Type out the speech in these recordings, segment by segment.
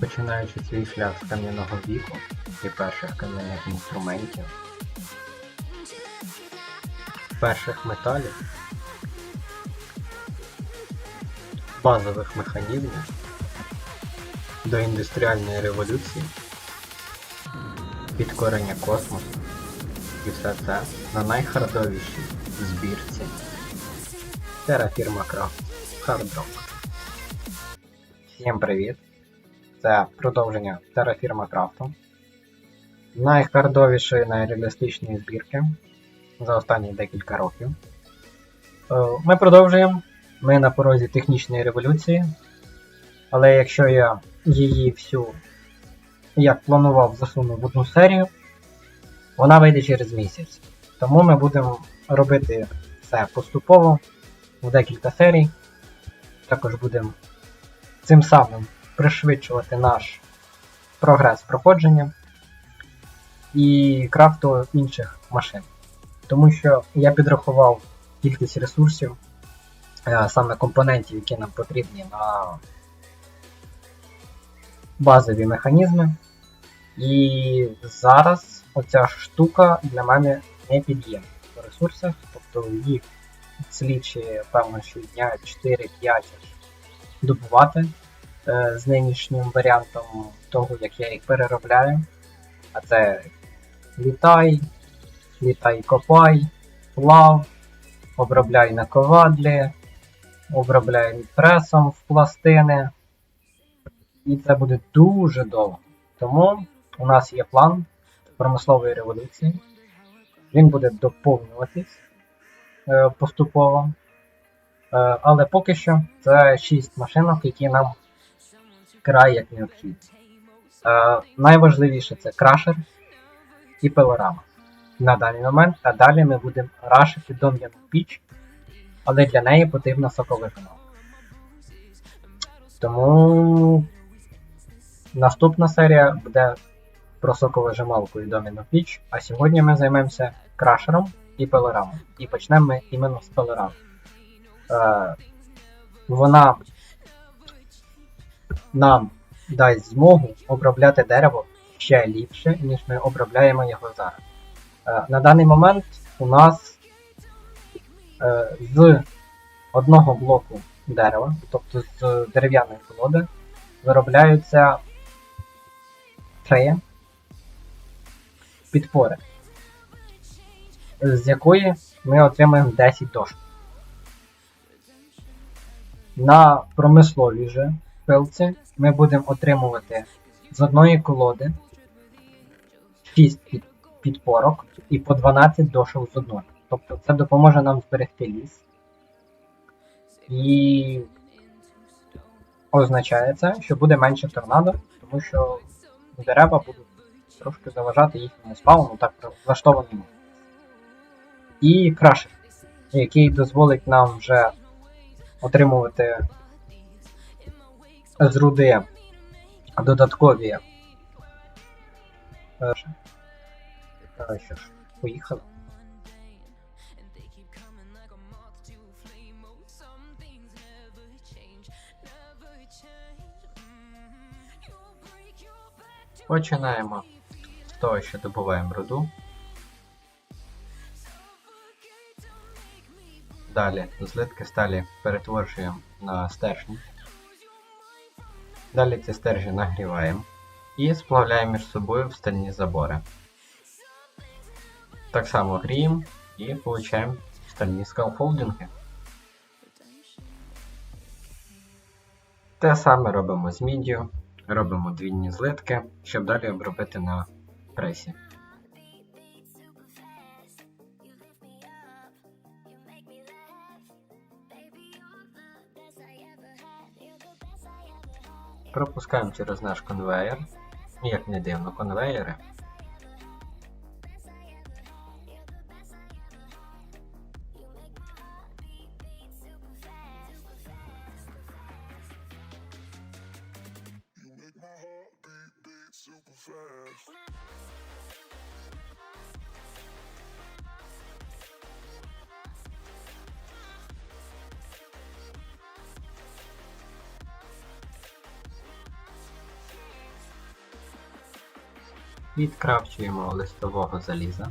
Починаючи свій шлях з кам'яного віку і перших кам'яних інструментів, перших металів, базових механізмів до індустріальної революції, підкорення космосу і все це на найхардовішій збірці Terraforma Craft Hard Rock. Всім привіт! Це продовження Terraforma Craft. Найхардовішої, найреалістичної збірки за останні декілька років. Е, Ми продовжуємо. Ми на порозі технічної революції. Але якщо я її всю, як планував, засуну в одну серію, вона вийде через місяць. Тому ми будемо робити все поступово в декілька серій. Також будемо цим самим пришвидшувати наш прогрес проходження і крафту інших машин. Тому що я підрахував кількість ресурсів, е, саме компонентів, які нам потрібні на базові механізми. І зараз оця штука для мене не під'ємна по ресурсах, тобто їх слідчі, певно, що дня 4-5 добувати з нинішнім варіантом того, як я їх переробляю. А це літай, літай копай, плав, обробляй на ковадлі, обробляй пресом в пластини. І це буде дуже довго. Тому у нас є план промислової революції. Він буде доповнюватись е, поступово. Е, але поки що це 6 машинок, які нам край як необхідні. Е, найважливіше це крашер і пилорама на даний момент, а далі ми будемо рашити дом'яну піч, але для неї потрібна соковижималка. Тому наступна серія буде про соковижималку і дом'яну піч, а сьогодні ми займемося крашером і пилорамом. І почнемо ми іменно з пилорами. Е, вона нам дасть змогу обробляти дерево ще ліпше, ніж ми обробляємо його зараз. Е, на даний момент у нас е, з одного блоку дерева, тобто з дерев'яної колоди, виробляються три підпори, з якої ми отримаємо 10 дошок. На промисловій же пилці ми будемо отримувати з одної колоди 6 під, підпорок і по 12 дошок з одної. Тобто це допоможе нам зберегти ліс. І означає це, що буде менше торнадо, тому що дерева будуть трошки заважати їхньому спауну, так влаштованому. І крашер, який дозволить нам вже отримувати з руди додаткові. е, Що ж, поїхали. Починаємо з того, що добуваємо руду. Далі злитки сталі перетворюємо на стержні. Далі ці стержі нагріваємо і сплавляємо між собою в стальні забори. Так само гріємо і отримуємо стальні скалфолдинги. Те саме робимо з міддю, робимо двійні злитки, щоб далі обробити на пресі. Пропускаємо через наш конвейер. Як не дивно, конвейери. Super fast. Відкрафчуємо листового заліза.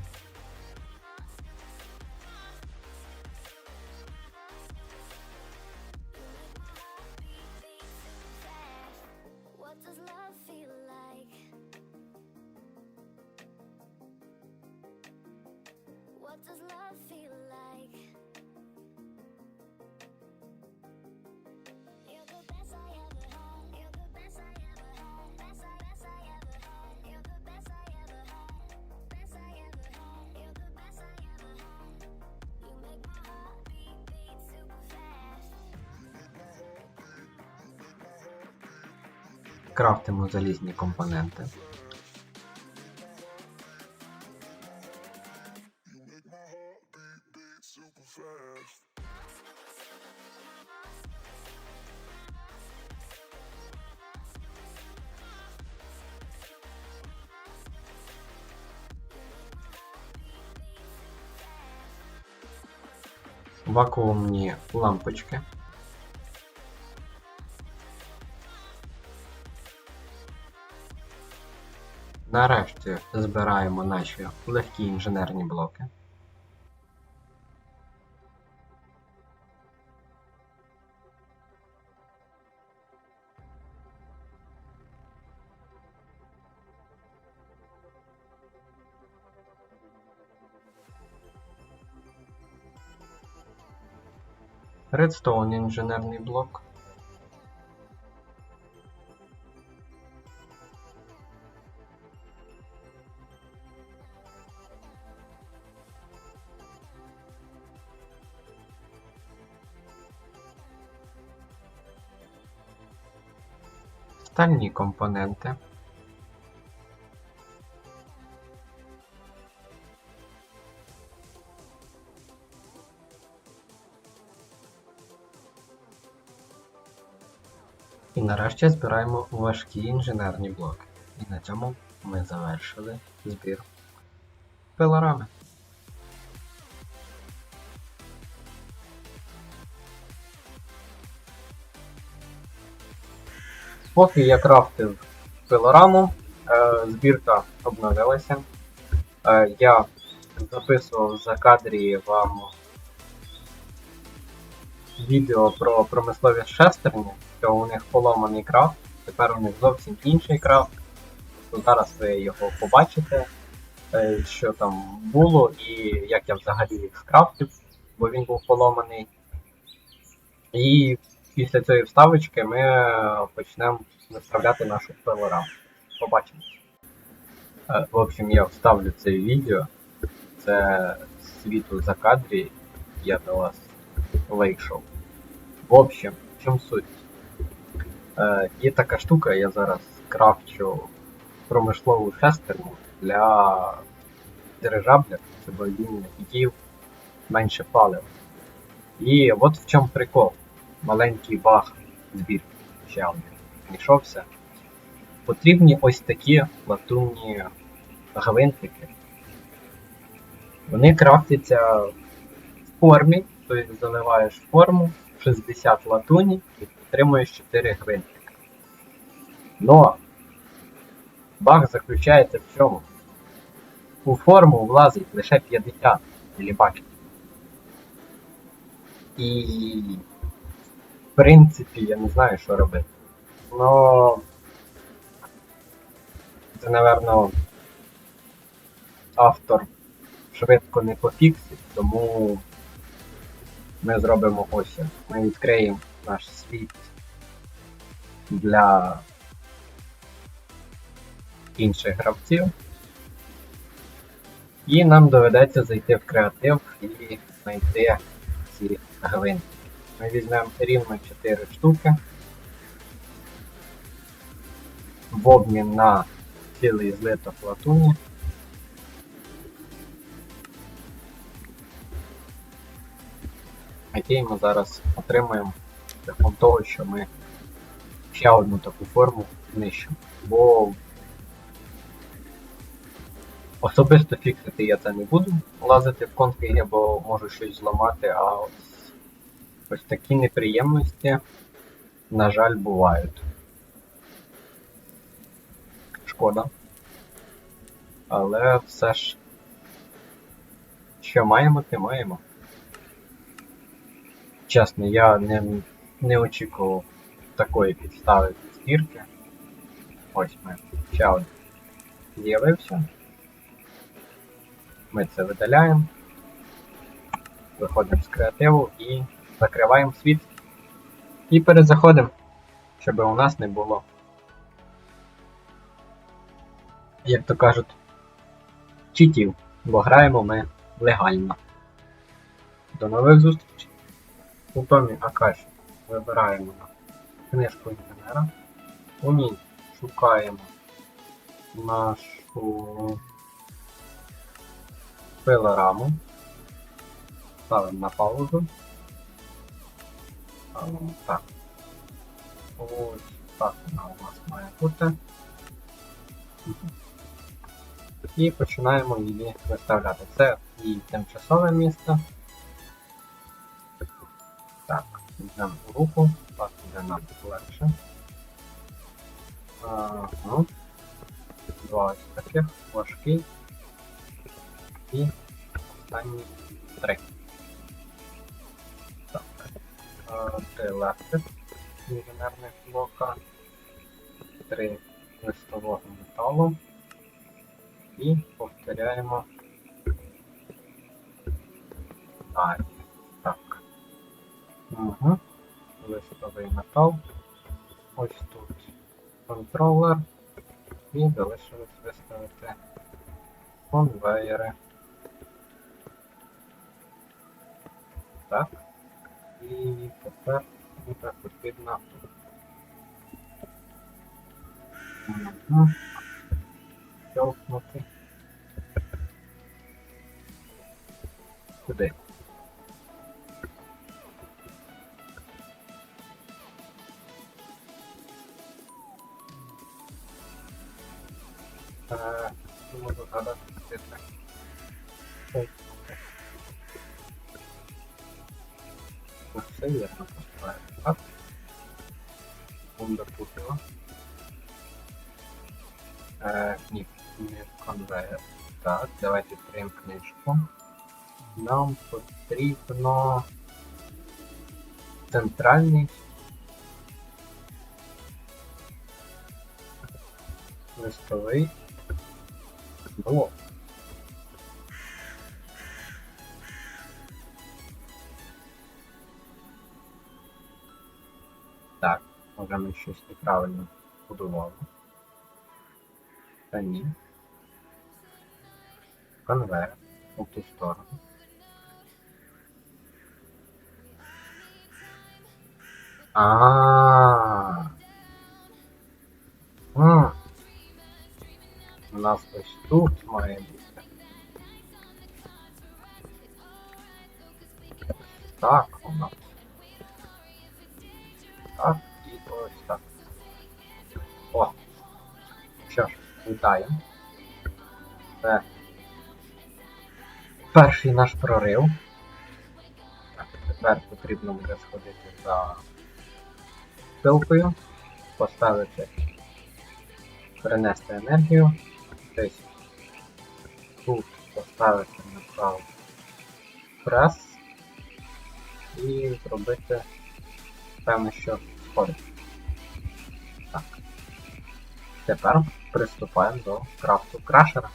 Крафтимо залізні компоненти. You make Нарешті збираємо наші легкі інженерні блоки. Редстоун інженерний блок. Стальні компоненти. І нарешті збираємо важкі інженерні блоки. І на цьому ми завершили збір пилорами. Поки я крафтив пилораму, е, збірка обновилася. Е, я записував за кадрі вам відео про промислові шестерні, що у них поломаний крафт, тепер у них зовсім інший крафт. То зараз ви його побачите, е, що там було і як я взагалі їх скрафтив, бо він був поломаний. І після цієї вставочки ми е, почнемо виставляти нашу пилораму. Побачимо. Е, В общем, я вставлю це відео. Це світло за кадрі. Я до вас вийшов. В общем, в чому суть? Е, є така штука, я зараз крафчу промислову шестерню для дирижабля, щоб він їв менше палива. І от в чому прикол. Маленький баг збір ще один знайшовся. Потрібні ось такі латунні гвинтики. Вони крафтяться в формі, тобто заливаєш форму 60 латуні і отримуєш 4 гвинтика. Но баг заключається в чому? У форму влазить лише 50 мілібаків. І принципі я не знаю, що робити. Но це, напевно, автор швидко не пофіксить, тому ми зробимо ось. Ми відкриємо наш світ для інших гравців. І нам доведеться зайти в креатив і знайти ці гвинтики. Ми візьмемо рівно 4 штуки. В обмін на цілий злиток латуні. який ми зараз отримаємо шляхом того, що ми ще одну таку форму знищимо. Бо особисто фіксити я це не буду, лазити в конфіги, бо можу щось зламати, а ось, ось такі неприємності, на жаль, бувають. Шкода. Але все ж. Що маємо, те маємо. Чесно, я не, не очікував такої підстави збірки. Ось ми. Один з'явився. Ми це видаляємо. Виходимо з креативу і закриваємо світ. І перезаходимо, щоб у нас не було. Як то кажуть, читів, бо граємо ми легально. До нових зустрічей. У Томі Акаші вибираємо книжку інженера. У ній шукаємо нашу пилораму. Ставимо на паузу. Так. Ось так вона у нас має бути. І починаємо її виставляти. Це її тимчасове місце. Так, йдемо у руку, так буде нам легше. Ага. Два ось таких, важкий. І останні три. Так. Е, Три легких інженерних блока. Три листового металу. І повторяємо далі. Так. Угу. Листовий метал. Ось тут контролер. І залишилось виставити конвейери. Так. І тепер буде потрібно. Угу. Щелкнути. Сюди. Е, не можу згадати цифри. Ой. Ну, Все вірно поставити, так? Секунда купила. Е, ні, не конвейер. Так, давайте відкриємо книжку. Нам потрібно центральний листовий блок. Може ми щось неправильно будували. Та ні. Конвейер у ту сторону. А. У нас ось тут має бути. Що ж, вітаємо. Це перший наш прорив. Тепер потрібно буде сходити за пилкою, поставити, перенести енергію, десь тут поставити направо прес і зробити певно, що сходить. Так. Тепер приступаємо до крафту крашера.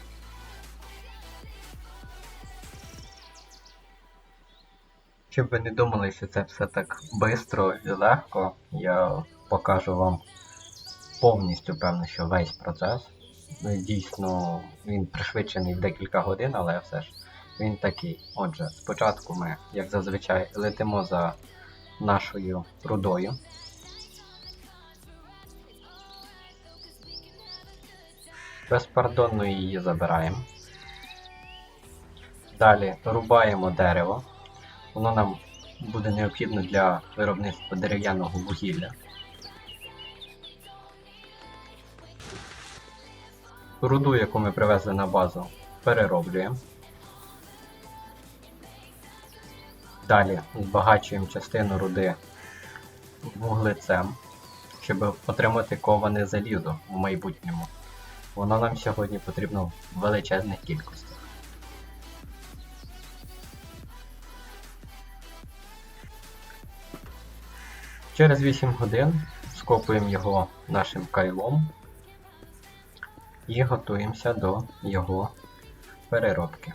Щоб ви не думали, що це все так швидко і легко, я покажу вам повністю певно, що весь процес. Ну, Дійсно, він пришвидшений в декілька годин, але все ж він такий. Отже, спочатку ми, як зазвичай, летимо за нашою рудою. Безпардонно її забираємо. Далі рубаємо дерево. Воно нам буде необхідно для виробництва дерев'яного вугілля. Руду, яку ми привезли на базу, перероблюємо. Далі збагачуємо частину руди вуглецем, щоб отримати коване залізо в майбутньому. Воно нам сьогодні потрібно в величезних кількостях. Через 8 годин скопуємо його нашим кайлом і готуємося до його переробки.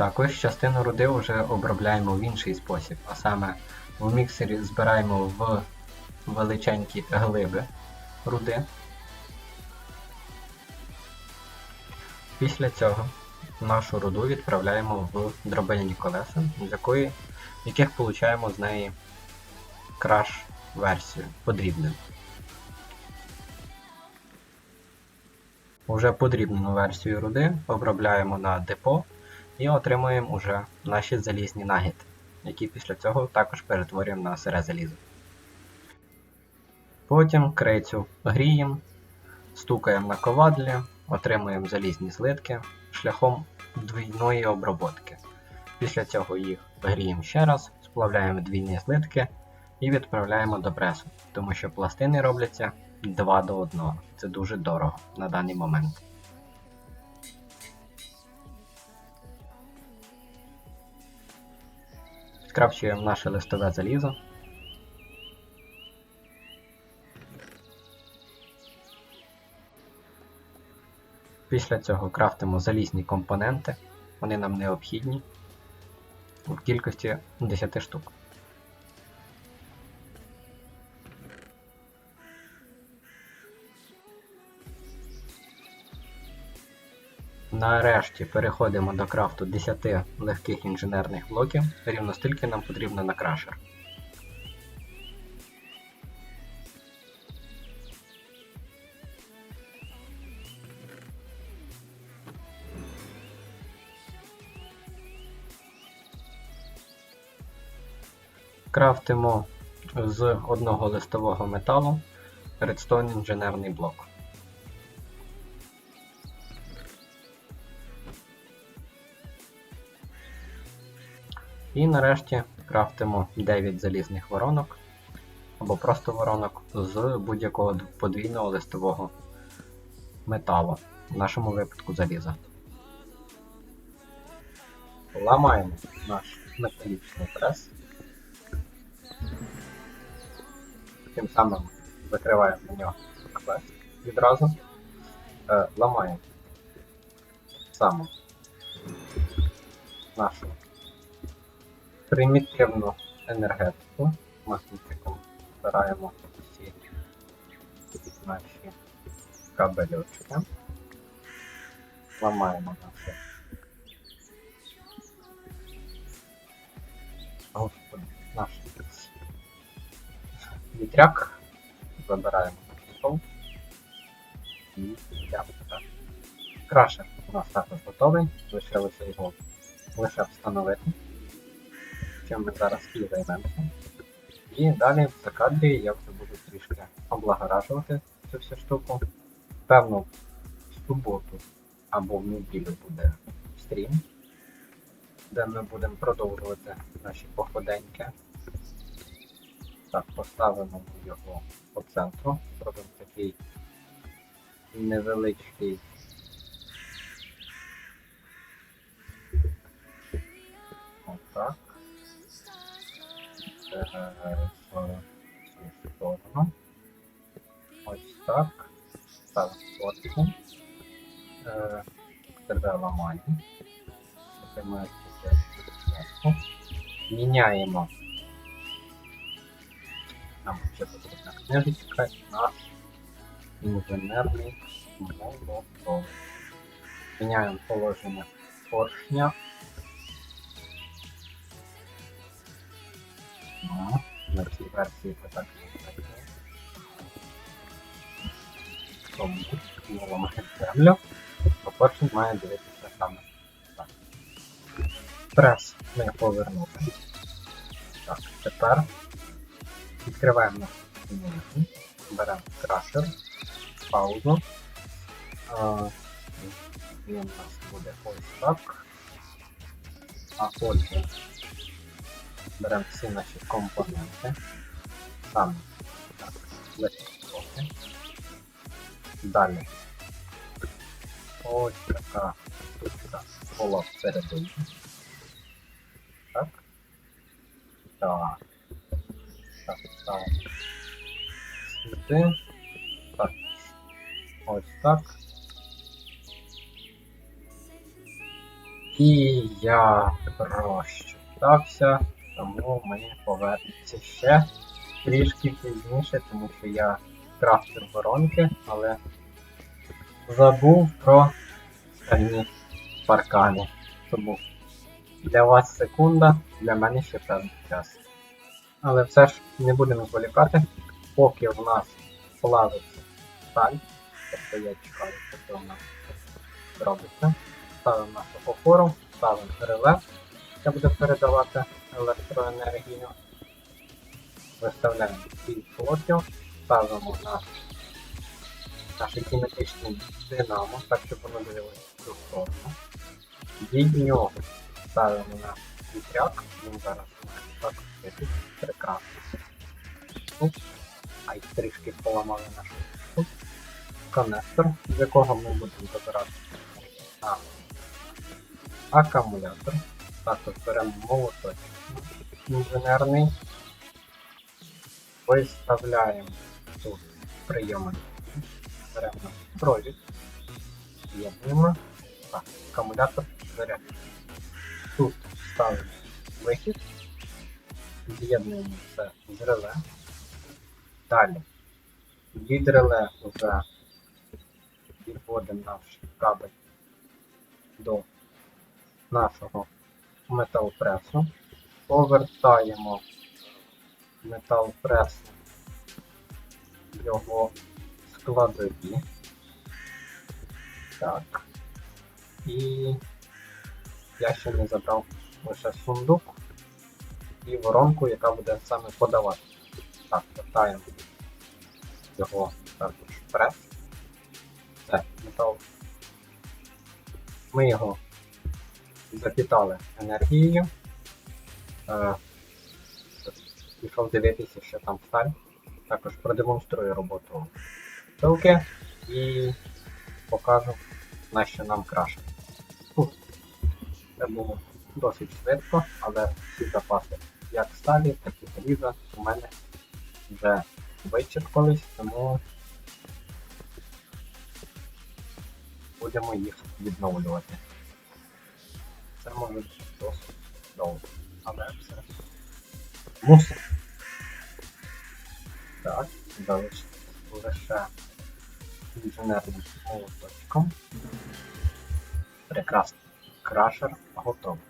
Також частину руди вже обробляємо в інший спосіб, а саме в міксері збираємо в величенькі глиби руди. Після цього нашу руду відправляємо в дробильні колеса, з якої, яких получаємо з неї краш версію подрібнену. Уже подрібнену версію руди обробляємо на депо і отримуємо уже наші залізні нагіти, які після цього також перетворюємо на сире залізо. Потім крицю гріємо, стукаємо на ковадлі, отримуємо залізні злитки шляхом двійної оброботки. Після цього їх гріємо ще раз, сплавляємо двійні злитки і відправляємо до пресу, тому що пластини робляться 2 до 1. Це дуже дорого на даний момент. Скрапчуємо наше листове залізо. Після цього крафтимо залізні компоненти. Вони нам необхідні в кількості 10 штук. Нарешті переходимо до крафту 10 легких інженерних блоків, рівно стільки нам потрібно на крашер. Крафтимо з одного листового металу редстоун інженерний блок. І нарешті крафтимо 9 залізних воронок або просто воронок з будь-якого подвійного листового металу, в нашому випадку заліза. Ламаємо наш металічний прес. Тим самим закриваємо на нього квест відразу. Е, ламаємо саме нашу примітивну енергетику. Магнітиком збираємо всі наші кабельочки. Ламаємо наше. Господи, наш вітряк. Забираємо стол. І йдемо. так. Крашер у нас також готовий. Лишилося його лише встановити чим ми зараз і займемося. І далі в закадрі я вже буду трішки облагоражувати цю всю штуку. Певно, в суботу або в неділю буде стрім, де ми будемо продовжувати наші походеньки. Так, поставимо його по центру, зробимо такий невеличкий отак. Е, сторону. Ось так. Ставимо фотку. Е, Тебе ламаємо. Міняємо. Нам ще потрібна книжечка на інженерний молоток. Міняємо положення поршня. Цій версії це. Тому ми ламаємо землю, то поршень має дивитися саме так. Прес ми повернули. Так, тепер відкриваємо нашу беремо крашер, паузу. А, Він у нас буде ось так. А отже, беремо всі наші компоненти. Саме трохи. Далі. Ось така штука була всередині. Так. Так. Так, так. Сюди. Так. Ось так. І я розчитався, тому ми повернемося ще трішки пізніше, тому що я крафтер воронки, але забув про стальні паркани. Тому для вас секунда, для мене ще певний час. Але все ж не будемо зволікати, поки в нас плавиться сталь, тобто я чекаю, поки у нас робиться. Ставимо нашу опору, ставимо реле, яке буде передавати електроенергію. Виставляємо кількість блоків, ставимо наш, наше кінетичне динамо, так щоб воно дивилося цю сторону. Від нього ставимо наш вітряк, він зараз має так світить, прекрасно. Тут, а й трішки поламали нашу тут. коннектор, з якого ми будемо забирати на акумулятор. Також беремо молоточок інженерний. Виставляємо тут прийоми. Беремо провід. З'єднуємо. Так, акумулятор заряд. Тут ставимо вихід. З'єднуємо це з реле. Далі. Від реле вже відводимо наш кабель до нашого металпресу. Повертаємо металпрес його складові. Так. І я ще не забрав лише сундук і воронку, яка буде саме подавати. Так, вертаємо його також прес. Це метал. Ми його запітали енергією. Е, Пішов дивитися, що там сталь. Також продемонструю роботу пилки і покажу, на що нам краще. Це було досить швидко, але всі запаси як сталі, так і заліза у мене вже вичерпались, тому будемо їх відновлювати. Це може досить довго, але все мусимо. Так, залишиться лише інженерним молоточком. Прекрасно. Крашер готовий.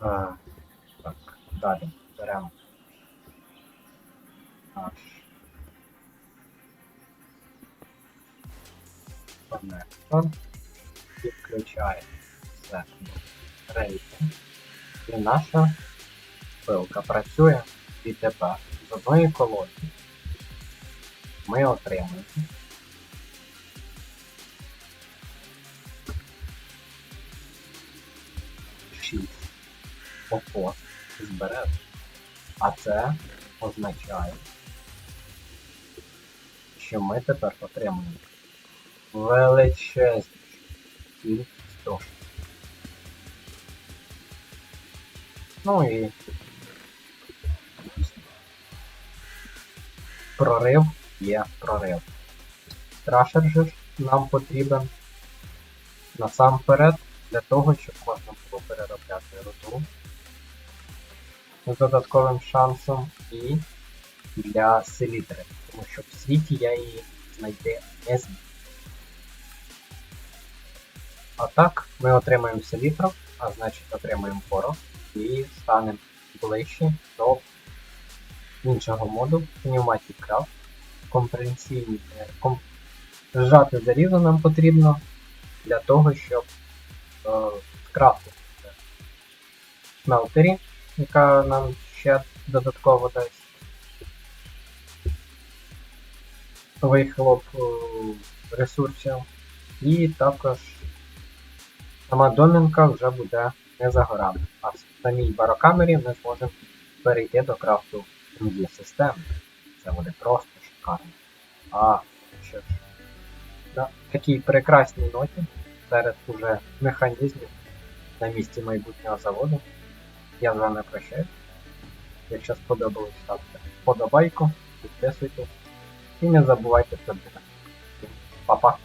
А, так, далі беремо наш коннектор, підключаємо все рейки. І наша пилка працює і тепер з одної колоди ми отримуємо шість опор збережень. А це означає, що ми тепер отримуємо величезну Ну і прорив є прорив. Трашер же нам потрібен насамперед для того, щоб можна було переробляти руду з додатковим шансом і для селітри, тому що в світі я її знайти не зміг. А так, ми отримаємо селітру, а значить отримаємо порох і станемо ближче до іншого моду Pneumatic Craft. Компресійні е, ком... зжати залізо нам потрібно для того, щоб е, скрафтити смелтері, яка нам ще додатково дасть вихлоп е, ресурсів. І також сама домінка вже буде не за горами, а самій барокамері ми зможемо перейти до крафту другої системи. Це буде просто шикарно. А, що ж. На такій прекрасній ноті серед уже механізмів на місці майбутнього заводу. Я з вами прощаюсь. Якщо сподобалось, ставте вподобайку, підписуйтесь і не забувайте про. Па-па!